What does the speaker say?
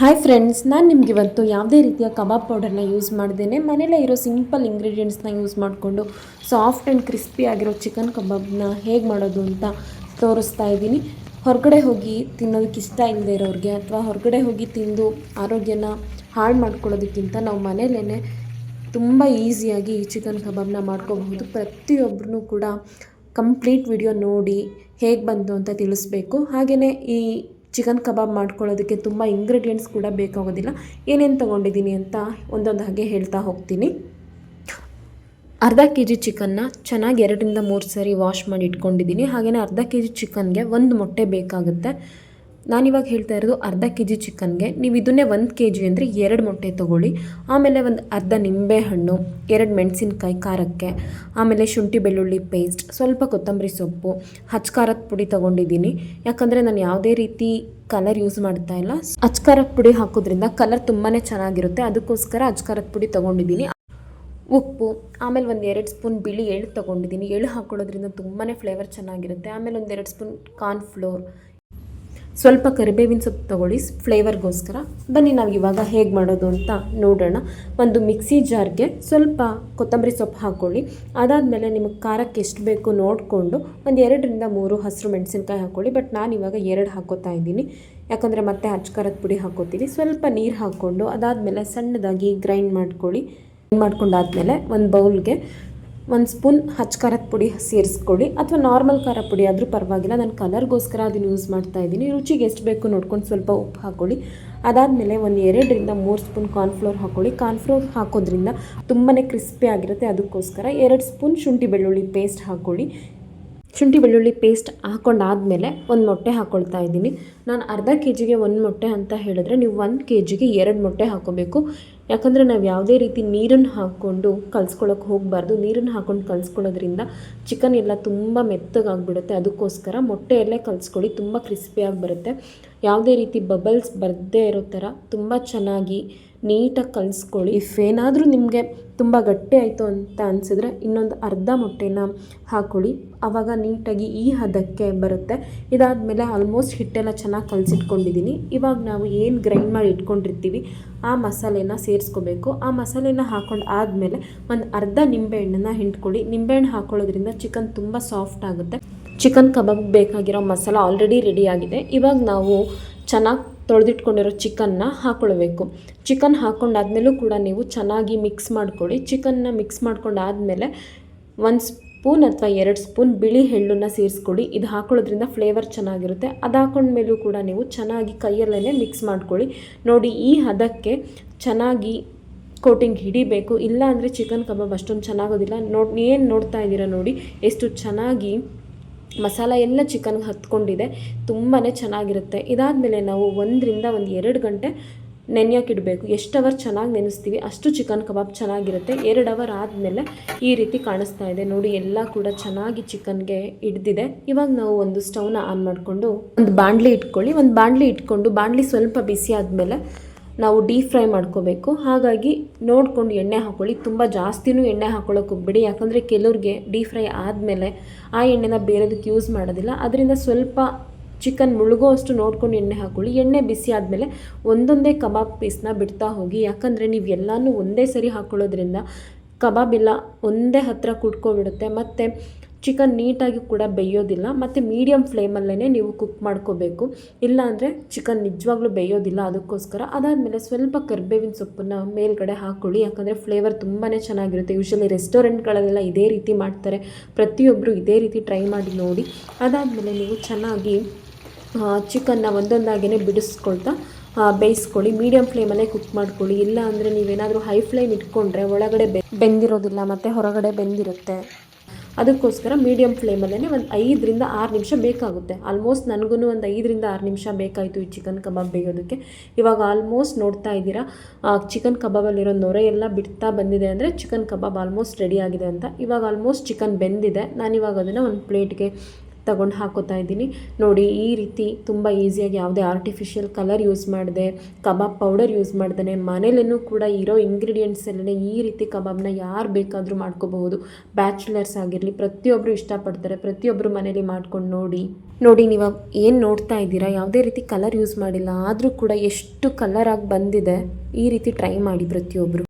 Hi friends ನಾನು ನಿಮ್ಗೆ ಇವತ್ತು ಯಾವುದೇ ರೀತಿಯ ಕಬಾಬ್ ಪೌಡರ್ನ ಯೂಸ್ ಮಾಡ್ದೇನೆ. ಮನೇಲೇ ಇರೋ ಸಿಂಪಲ್ ಇಂಗ್ರೀಡಿಯೆಂಟ್ಸ್ನ ಯೂಸ್ ಮಾಡಿಕೊಂಡು ಸಾಫ್ಟ್ ಆ್ಯಂಡ್ ಕ್ರಿಸ್ಪಿ ಆಗಿರೋ ಚಿಕನ್ ಕಬಾಬ್ನ ಹೇಗೆ ಮಾಡೋದು ಅಂತ ತೋರಿಸ್ತಾ ಇದ್ದೀನಿ. ಹೊರಗಡೆ ಹೋಗಿ ತಿನ್ನೋದಕ್ಕೆ ಇಷ್ಟ ಇಲ್ಲದೆ ಇರೋರಿಗೆ ಅಥವಾ ಹೊರಗಡೆ ಹೋಗಿ ತಿಂದು ಆರೋಗ್ಯನ ಹಾಳು ಮಾಡ್ಕೊಳ್ಳೋದಕ್ಕಿಂತ ನಾವು ಮನೇಲೇ ತುಂಬ ಈಸಿಯಾಗಿ ಈ ಚಿಕನ್ ಕಬಾಬ್ನ ಮಾಡ್ಕೋಬಹುದು. ಪ್ರತಿಯೊಬ್ಬರೂ ಕೂಡ ಕಂಪ್ಲೀಟ್ ವಿಡಿಯೋ ನೋಡಿ ಹೇಗೆ ಬಂತು ಅಂತ ತಿಳಿಸ್ಬೇಕು. ಹಾಗೆಯೇ ಈ ಚಿಕನ್ ಕಬಾಬ್ ಮಾಡ್ಕೊಳ್ಳೋದಕ್ಕೆ ತುಂಬ ಇಂಗ್ರೀಡಿಯೆಂಟ್ಸ್ ಕೂಡ ಬೇಕಾಗೋದಿಲ್ಲ. ಏನೇನು ತೊಗೊಂಡಿದ್ದೀನಿ ಅಂತ ಒಂದೊಂದು ಹಾಗೆ ಹೇಳ್ತಾ ಹೋಗ್ತೀನಿ. ಅರ್ಧ ಕೆ ಜಿ ಚಿಕನ್ನ ಚೆನ್ನಾಗಿ ಎರಡರಿಂದ ಮೂರು ಸರಿ ವಾಶ್ ಮಾಡಿ ಇಟ್ಕೊಂಡಿದ್ದೀನಿ. ಹಾಗೆಯೇ ಅರ್ಧ ಕೆ ಜಿ ಚಿಕನ್ಗೆ ಒಂದು ಮೊಟ್ಟೆ ಬೇಕಾಗುತ್ತೆ. ನಾನಿವಾಗ ಹೇಳ್ತಾ ಇರೋದು ಅರ್ಧ ಕೆ ಜಿ ಚಿಕನ್ಗೆ, ನೀವು ಇದನ್ನೇ ಒಂದು ಕೆ ಜಿ ಅಂದರೆ ಎರಡು ಮೊಟ್ಟೆ ತೊಗೊಳ್ಳಿ. ಆಮೇಲೆ ಒಂದು ಅರ್ಧ ನಿಂಬೆ ಹಣ್ಣು ಎರಡು ಮೆಣಸಿನ್ಕಾಯಿ ಖಾರಕ್ಕೆ, ಆಮೇಲೆ ಶುಂಠಿ ಬೆಳ್ಳುಳ್ಳಿ ಪೇಸ್ಟ್ ಸ್ವಲ್ಪ ಕೊತ್ತಂಬರಿ ಸೊಪ್ಪು ಹಚ್ಕಾರದ ಪುಡಿ ತೊಗೊಂಡಿದ್ದೀನಿ. ಯಾಕಂದರೆ ನಾನು ಯಾವುದೇ ರೀತಿ ಕಲರ್ ಯೂಸ್ ಮಾಡ್ತಾ ಇಲ್ಲ. ಹಚ್ಕಾರದ ಪುಡಿ ಹಾಕೋದ್ರಿಂದ ಕಲರ್ ತುಂಬಾ ಚೆನ್ನಾಗಿರುತ್ತೆ. ಅದಕ್ಕೋಸ್ಕರ ಹಚ್ಕಾರದ ಪುಡಿ ತೊಗೊಂಡಿದ್ದೀನಿ. ಉಪ್ಪು, ಆಮೇಲೆ ಒಂದು ಎರಡು ಸ್ಪೂನ್ ಬಿಳಿ ಎಳ್ಳು ತೊಗೊಂಡಿದ್ದೀನಿ. ಎಳ್ಳು ಹಾಕೊಳ್ಳೋದ್ರಿಂದ ತುಂಬಾ ಫ್ಲೇವರ್ ಚೆನ್ನಾಗಿರುತ್ತೆ. ಆಮೇಲೆ ಒಂದು ಎರಡು ಸ್ಪೂನ್ ಕಾರ್ನ್ಫ್ಲೋರ್ ಸ್ವಲ್ಪ ಕರಿಬೇವಿನ ಸೊಪ್ಪು ತೊಗೊಳ್ಳಿ, ಫ್ಲೇವರ್ಗೋಸ್ಕರ. ಬನ್ನಿ ನಾವು ಇವಾಗ ಹೇಗೆ ಮಾಡೋದು ಅಂತ ನೋಡೋಣ. ಒಂದು ಮಿಕ್ಸಿ ಜಾರ್ಗೆ ಸ್ವಲ್ಪ ಕೊತ್ತಂಬರಿ ಸೊಪ್ಪು ಹಾಕ್ಕೊಳ್ಳಿ ಅದಾದಮೇಲೆ ನಿಮಗೆ ಖಾರಕ್ಕೆ ಎಷ್ಟು ಬೇಕು ನೋಡಿಕೊಂಡು ಒಂದು ಎರಡರಿಂದ ಮೂರು ಹಸಿರು ಮೆಣಸಿನ್ಕಾಯಿ ಹಾಕ್ಕೊಳ್ಳಿ ಬಟ್ ನಾನು ಇವಾಗ ಎರಡು ಹಾಕೋತಾ ಇದ್ದೀನಿ. ಯಾಕಂದರೆ ಮತ್ತೆ ಅಚ್ಕಾರದ ಪುಡಿ ಹಾಕೋತೀವಿ ಸ್ವಲ್ಪ ನೀರು ಹಾಕ್ಕೊಂಡು ಅದಾದಮೇಲೆ ಸಣ್ಣದಾಗಿ ಗ್ರೈಂಡ್ ಮಾಡ್ಕೊಳ್ಳಿ. ಗ್ರೈಂಡ್ ಮಾಡ್ಕೊಂಡಾದ್ಮೇಲೆ ಒಂದು ಬೌಲ್ಗೆ ಒಂದು ಸ್ಪೂನ್ ಹಚ್ ಖಾರದ ಪುಡಿ ಸೇರಿಸ್ಕೊಳ್ಳಿ. ಅಥವಾ ನಾರ್ಮಲ್ ಖಾರ ಪುಡಿ ಆದರೂ ಪರವಾಗಿಲ್ಲ. ನಾನು ಕಲರ್ಗೋಸ್ಕರ ಅದನ್ನು ಯೂಸ್ ಮಾಡ್ತಾ ಇದ್ದೀನಿ. ರುಚಿಗೆ ಎಷ್ಟು ಬೇಕು ನೋಡ್ಕೊಂಡು ಸ್ವಲ್ಪ ಉಪ್ಪು ಹಾಕ್ಕೊಳ್ಳಿ ಅದಾದಮೇಲೆ ಒಂದು ಎರಡರಿಂದ ಮೂರು ಸ್ಪೂನ್ ಕಾರ್ನ್ಫ್ಲೋರ್ ಹಾಕ್ಕೊಳ್ಳಿ ಕಾರ್ನ್ಫ್ಲೋರ್ ಹಾಕೋದ್ರಿಂದ ತುಂಬಾ ಕ್ರಿಸ್ಪಿ ಆಗಿರುತ್ತೆ. ಅದಕ್ಕೋಸ್ಕರ ಎರಡು ಸ್ಪೂನ್ ಶುಂಠಿ ಬೆಳ್ಳುಳ್ಳಿ ಪೇಸ್ಟ್ ಹಾಕ್ಕೊಳ್ಳಿ ಶುಂಠಿ ಬೆಳ್ಳುಳ್ಳಿ ಪೇಸ್ಟ್ ಹಾಕೊಂಡಾದಮೇಲೆ ಒಂದು ಮೊಟ್ಟೆ ಹಾಕ್ಕೊಳ್ತಾ ಇದ್ದೀನಿ. ನಾನು ಅರ್ಧ ಕೆ ಜಿಗೆ ಒಂದು ಮೊಟ್ಟೆ ಅಂತ ಹೇಳಿದ್ರೆ ನೀವು ಒಂದು ಕೆ ಜಿಗೆ ಎರಡು ಮೊಟ್ಟೆ ಹಾಕೋಬೇಕು. ಯಾಕಂದರೆ ನಾವು ಯಾವುದೇ ರೀತಿ ನೀರನ್ನು ಹಾಕ್ಕೊಂಡು ಕಲಿಸ್ಕೊಳ್ಳೋಕೆ ಹೋಗಬಾರ್ದು. ನೀರನ್ನು ಹಾಕ್ಕೊಂಡು ಕಲಿಸ್ಕೊಳ್ಳೋದ್ರಿಂದ ಚಿಕನ್ ಎಲ್ಲ ತುಂಬ ಮೆತ್ತಗಾಗ್ಬಿಡುತ್ತೆ. ಅದಕ್ಕೋಸ್ಕರ ಮೊಟ್ಟೆಯಲ್ಲೇ ಕಲಿಸ್ಕೊಳ್ಳಿ. ತುಂಬ ಕ್ರಿಸ್ಪಿಯಾಗಿ ಬರುತ್ತೆ. ಯಾವುದೇ ರೀತಿ ಬಬಲ್ಸ್ ಬರದೇ ಇರೋ ಥರ ತುಂಬ ಚೆನ್ನಾಗಿ ನೀಟಾಗಿ ಕಲಿಸ್ಕೊಳ್ಳಿ. ಇಫ್ ಏನಾದರೂ ನಿಮಗೆ ತುಂಬ ಗಟ್ಟಿ ಆಯಿತು ಅಂತ ಅನಿಸಿದ್ರೆ ಇನ್ನೊಂದು ಅರ್ಧ ಮೊಟ್ಟೆನ ಹಾಕ್ಕೊಳ್ಳಿ ಆವಾಗ ನೀಟಾಗಿ ಈ ಹದಕ್ಕೆ ಬರುತ್ತೆ. ಇದಾದಮೇಲೆ ಆಲ್ಮೋಸ್ಟ್ ಹಿಟ್ಟೆಲ್ಲ ಚೆನ್ನಾಗಿ ಕಲಸಿಟ್ಕೊಂಡಿದ್ದೀನಿ ಇವಾಗ ನಾವು ಏನು ಗ್ರೈಂಡ್ ಮಾಡಿ ಇಟ್ಕೊಂಡಿರ್ತೀವಿ, ಆ ಮಸಾಲೆನ ಸೇರಿಸ್ಕೋಬೇಕು. ಆ ಮಸಾಲೆನ ಹಾಕೊಂಡು ಆದಮೇಲೆ ಒಂದು ಅರ್ಧ ನಿಂಬೆಹಣ್ಣನ್ನು ಹಿಂಡ್ಕೊಳ್ಳಿ. ನಿಂಬೆಹಣ್ಣು ಹಾಕೊಳ್ಳೋದ್ರಿಂದ ಚಿಕನ್ ತುಂಬ ಸಾಫ್ಟ್ ಆಗುತ್ತೆ. ಚಿಕನ್ ಕಬಾಬ್ ಬೇಕಾಗಿರೋ ಮಸಾಲ ಆಲ್ರೆಡಿ ರೆಡಿ ಆಗಿದೆ. ಇವಾಗ ನಾವು ಚೆನ್ನಾಗಿ ತೊಳೆದಿಟ್ಕೊಂಡಿರೋ ಚಿಕನ್ನ ಹಾಕ್ಕೊಳ್ಬೇಕು ಚಿಕನ್ ಹಾಕ್ಕೊಂಡಾದ್ಮೇಲೂ ಕೂಡ ನೀವು ಚೆನ್ನಾಗಿ ಮಿಕ್ಸ್ ಮಾಡ್ಕೊಳ್ಳಿ. ಚಿಕನ್ನ ಮಿಕ್ಸ್ ಮಾಡ್ಕೊಂಡಾದಮೇಲೆ ಒಂದು ಸ್ಪೂನ್ ಅಥವಾ ಎರಡು ಸ್ಪೂನ್ ಬಿಳಿ ಎಳ್ಳನ್ನ ಸೇರಿಸ್ಕೊಳ್ಳಿ. ಇದು ಹಾಕೊಳ್ಳೋದ್ರಿಂದ ಫ್ಲೇವರ್ ಚೆನ್ನಾಗಿರುತ್ತೆ. ಅದು ಹಾಕೊಂಡ್ಮೇಲೂ ಕೂಡ ನೀವು ಚೆನ್ನಾಗಿ ಕೈಯಲ್ಲೇ ಮಿಕ್ಸ್ ಮಾಡ್ಕೊಳ್ಳಿ. ನೋಡಿ ಈ ಹದಕ್ಕೆ ಚೆನ್ನಾಗಿ ಕೋಟಿಂಗ್ ಹಿಡಿಬೇಕು. ಇಲ್ಲ ಅಂದರೆ ಚಿಕನ್ ಕಬಾಬ್ ಅಷ್ಟೊಂದು ಚೆನ್ನಾಗೋದಿಲ್ಲ. ನೋಡಿ ಏನು ನೋಡ್ತಾ ಇದ್ದೀರಾ ನೋಡಿ. ಎಷ್ಟು ಚೆನ್ನಾಗಿ ಮಸಾಲ ಎಲ್ಲ ಚಿಕನ್ಗೆ ಹತ್ಕೊಂಡಿದೆ. ತುಂಬಾ ಚೆನ್ನಾಗಿರುತ್ತೆ. ಇದಾದಮೇಲೆ ನಾವು ಒಂದರಿಂದ ಒಂದು ಎರಡು ಗಂಟೆ ನೆನೆಯೋಕ್ಕಿಡಬೇಕು ಎಷ್ಟು ಅವರ್ ಚೆನ್ನಾಗಿ ನೆನೆಸ್ತೀವಿ, ಅಷ್ಟು ಚಿಕನ್ ಕಬಾಬ್ ಚೆನ್ನಾಗಿರುತ್ತೆ. ಎರಡು ಅವರ್ ಆದಮೇಲೆ ಈ ರೀತಿ ಕಾಣಿಸ್ತಾ ಇದೆ. ನೋಡಿ, ಎಲ್ಲ ಕೂಡ ಚೆನ್ನಾಗಿ ಚಿಕನ್ಗೆ ಹಿಡ್ದಿದೆ. ಇವಾಗ ನಾವು ಒಂದು ಸ್ಟವ್ನ ಆನ್ ಮಾಡಿಕೊಂಡು ಒಂದು ಬಾಣಲಿ ಇಟ್ಕೊಳ್ಳಿ. ಒಂದು ಬಾಣಲಿ ಇಟ್ಕೊಂಡು, ಬಾಣಲಿ ಸ್ವಲ್ಪ ಬಿಸಿ ಆದಮೇಲೆ ನಾವು ಡೀಪ್ ಫ್ರೈ ಮಾಡ್ಕೋಬೇಕು. ಹಾಗಾಗಿ ನೋಡಿಕೊಂಡು ಎಣ್ಣೆ ಹಾಕ್ಕೊಳ್ಳಿ ತುಂಬ ಜಾಸ್ತಿನೂ ಎಣ್ಣೆ ಹಾಕ್ಕೊಳ್ಳೋಕೆ ಹೋಗ್ಬಿಡಿ. ಯಾಕಂದರೆ ಕೆಲವ್ರಿಗೆ ಡೀಪ್ ಫ್ರೈ ಆದಮೇಲೆ ಆ ಎಣ್ಣೆನ ಬೇರೆದಕ್ಕೆ ಯೂಸ್ ಮಾಡೋದಿಲ್ಲ. ಅದರಿಂದ ಸ್ವಲ್ಪ ಚಿಕನ್ ಮುಳುಗೋ ಅಷ್ಟು ನೋಡ್ಕೊಂಡು ಎಣ್ಣೆ ಹಾಕ್ಕೊಳ್ಳಿ ಎಣ್ಣೆ ಬಿಸಿ ಆದಮೇಲೆ ಒಂದೊಂದೇ ಕಬಾಬ್ ಪೀಸ್ನ ಬಿಡ್ತಾ ಹೋಗಿ. ಯಾಕಂದರೆ ನೀವು ಎಲ್ಲನೂ ಒಂದೇ ಸರಿ ಹಾಕ್ಕೊಳ್ಳೋದ್ರಿಂದ ಕಬಾಬ್ ಎಲ್ಲ ಒಂದೇ ಹತ್ತಿರ ಕುಟ್ಕೊಬಿಡುತ್ತೆ ಮತ್ತು ಚಿಕನ್ ನೀಟಾಗಿ ಕೂಡ ಬೇಯೋದಿಲ್ಲ, ಮತ್ತು ಮೀಡಿಯಮ್ ಫ್ಲೇಮಲ್ಲೇ ನೀವು ಕುಕ್ ಮಾಡ್ಕೋಬೇಕು. ಇಲ್ಲಾಂದರೆ ಚಿಕನ್ ನಿಜವಾಗ್ಲೂ ಬೇಯೋದಿಲ್ಲ ಅದಕ್ಕೋಸ್ಕರ. ಅದಾದಮೇಲೆ ಸ್ವಲ್ಪ ಕರ್ಬೇವಿನ ಸೊಪ್ಪನ್ನು ಮೇಲ್ಗಡೆ ಹಾಕ್ಕೊಳ್ಳಿ ಯಾಕಂದರೆ ಫ್ಲೇವರ್ ತುಂಬಾ ಚೆನ್ನಾಗಿರುತ್ತೆ. ಯೂಶ್ವಲಿ ರೆಸ್ಟೋರೆಂಟ್ಗಳಲ್ಲೆಲ್ಲ ಇದೇ ರೀತಿ ಮಾಡ್ತಾರೆ. ಪ್ರತಿಯೊಬ್ಬರು ಇದೇ ರೀತಿ ಟ್ರೈ ಮಾಡಿ ನೋಡಿ. ಅದಾದಮೇಲೆ ನೀವು ಚೆನ್ನಾಗಿ ಚಿಕನ್ನ ಒಂದೊಂದಾಗೇ ಬಿಡಿಸ್ಕೊಳ್ತಾ ಬೇಯಿಸ್ಕೊಳ್ಳಿ. ಮೀಡಿಯಮ್ ಫ್ಲೇಮಲ್ಲೇ ಕುಕ್ ಮಾಡ್ಕೊಳ್ಳಿ. ಇಲ್ಲ ಅಂದರೆ ನೀವೇನಾದರೂ ಹೈ ಫ್ಲೇಮ್ ಇಟ್ಕೊಂಡ್ರೆ ಒಳಗಡೆ ಬೆಂದಿರೋದಿಲ್ಲ, ಮತ್ತು ಹೊರಗಡೆ ಬೆಂದಿರುತ್ತೆ. ಅದಕ್ಕೋಸ್ಕರ ಮೀಡಿಯಮ್ ಫ್ಲೇಮಲ್ಲೇ ಒಂದು ಐದರಿಂದ ಆರು ನಿಮಿಷ ಬೇಕಾಗುತ್ತೆ. ಆಲ್ಮೋಸ್ಟ್ ನನಗೂ ಒಂದು ಐದರಿಂದ ಆರು ನಿಮಿಷ ಬೇಕಾಯಿತು ಈ ಚಿಕನ್ ಕಬಾಬ್ ಬೇಯೋದಕ್ಕೆ. ಇವಾಗ ಆಲ್ಮೋಸ್ಟ್ ನೋಡ್ತಾ ಇದ್ದೀರಾ ಚಿಕನ್ ಕಬಾಬಲ್ಲಿರೋ ನೊರೆ ಎಲ್ಲ ಬಿಡ್ತಾ ಬಂದಿದೆ ಅಂದರೆ ಚಿಕನ್ ಕಬಾಬ್ ಆಲ್ಮೋಸ್ಟ್ ರೆಡಿ ಆಗಿದೆ ಅಂತ. ಇವಾಗ ಆಲ್ಮೋಸ್ಟ್ ಚಿಕನ್ ಬೆಂದಿದೆ. ನಾನಿವಾಗ ಅದನ್ನು ಒಂದು ಪ್ಲೇಟ್ಗೆ ತಗೊಂಡು ಹಾಕೋತಾ ಇದ್ದೀನಿ. ನೋಡಿ, ಈ ರೀತಿ ತುಂಬ ಈಸಿಯಾಗಿ ಯಾವುದೇ ಆರ್ಟಿಫಿಷಿಯಲ್ ಕಲರ್ ಯೂಸ್ ಮಾಡಿದೆ, ಕಬಾಬ್ ಪೌಡರ್ ಯೂಸ್ ಮಾಡ್ದೇ ಮನೇಲೂ ಕೂಡ ಇರೋ ಇಂಗ್ರೀಡಿಯೆಂಟ್ಸ್ ಈ ರೀತಿ ಕಬಾಬ್ನ ಯಾರು ಬೇಕಾದರೂ ಮಾಡ್ಕೋಬಹುದು. ಬ್ಯಾಚುಲರ್ಸ್ ಆಗಿರಲಿ ಪ್ರತಿಯೊಬ್ಬರು ಇಷ್ಟಪಡ್ತಾರೆ ಪ್ರತಿಯೊಬ್ಬರು ಮನೇಲಿ ಮಾಡ್ಕೊಂಡು ನೋಡಿ. ನೋಡಿ, ನೀವು ಏನು ನೋಡ್ತಾ ಇದ್ದೀರಾ? ಯಾವುದೇ ರೀತಿ ಕಲರ್ ಯೂಸ್ ಮಾಡಿಲ್ಲ, ಆದರೂ ಕೂಡ ಎಷ್ಟು ಕಲರಾಗಿ ಬಂದಿದೆ, ಈ ರೀತಿ ಟ್ರೈ ಮಾಡಿ ಪ್ರತಿಯೊಬ್ಬರು